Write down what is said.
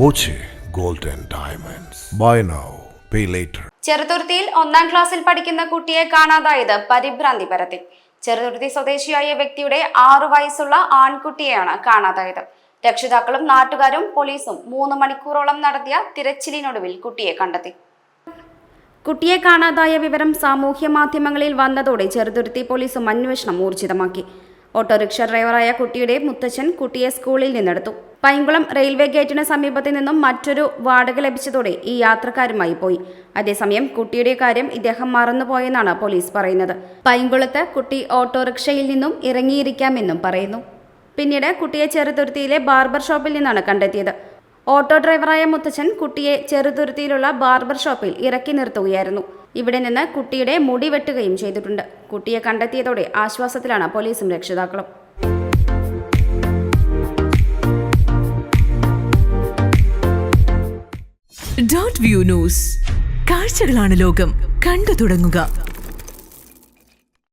Boche gold diamonds. Buy now pay later. ചെറുതുരുത്തിയിൽ ഒന്നാം ക്ലാസ്സിൽ പഠിക്കുന്ന കുട്ടിയെ കാണാതായത് പരിഭ്രാന്തി പരത്തി. ചെറുതുരുത്തി സ്വദേശിയായ വ്യക്തിയുടെ ആറു വയസ്സുള്ള ആൺകുട്ടിയെയാണ് കാണാതായത്. രക്ഷിതാക്കളും നാട്ടുകാരും പോലീസും മൂന്ന് മണിക്കൂറോളം നടത്തിയ തിരച്ചിലിനൊടുവിൽ കുട്ടിയെ കണ്ടെത്തി. കുട്ടിയെ കാണാതായ വിവരം സാമൂഹ്യ മാധ്യമങ്ങളിൽ വന്നതോടെ ചെറുതുരുത്തി പോലീസും അന്വേഷണം ഊർജിതമാക്കി. ഓട്ടോറിക്ഷ ഡ്രൈവറായ കുട്ടിയുടെ മുത്തച്ഛൻ കുട്ടിയെ സ്കൂളിൽ നിന്നെടുത്തു. പൈങ്കുളം റെയിൽവേ ഗേറ്റിന് സമീപത്തു നിന്നും മറ്റൊരു വാടക ലഭിച്ചതോടെ ഈ യാത്രക്കാരുമായി പോയി. അതേസമയം കുട്ടിയുടെ കാര്യം ഇദ്ദേഹം മറന്നുപോയെന്നാണ് പോലീസ് പറയുന്നത്. പൈങ്കുളത്ത് കുട്ടി ഓട്ടോറിക്ഷയിൽ നിന്നും ഇറങ്ങിയിരിക്കാമെന്നും പറയുന്നു. പിന്നീട് കുട്ടിയെ ചെറുതുരുത്തിയിലെ ബാർബർ ഷോപ്പിൽ നിന്നാണ് കണ്ടെത്തിയത്. ഓട്ടോ ഡ്രൈവറായ മുത്തച്ഛൻ കുട്ടിയെ ചെറുതുരുത്തിയിലുള്ള ബാർബർ ഷോപ്പിൽ ഇറക്കി നിർത്തുകയായിരുന്നു. ഇവിടെ നിന്ന് കുട്ടിയുടെ മുടി വെട്ടുകയും ചെയ്തിട്ടുണ്ട്. കുട്ടിയെ കണ്ടെത്തിയതോടെ ആശ്വാസത്തിലാണ് പോലീസും രക്ഷിതാക്കളും. Dot view news. കാഴ്ചകളാണ് ലോകം. കണ്ടു തുടങ്ങുക.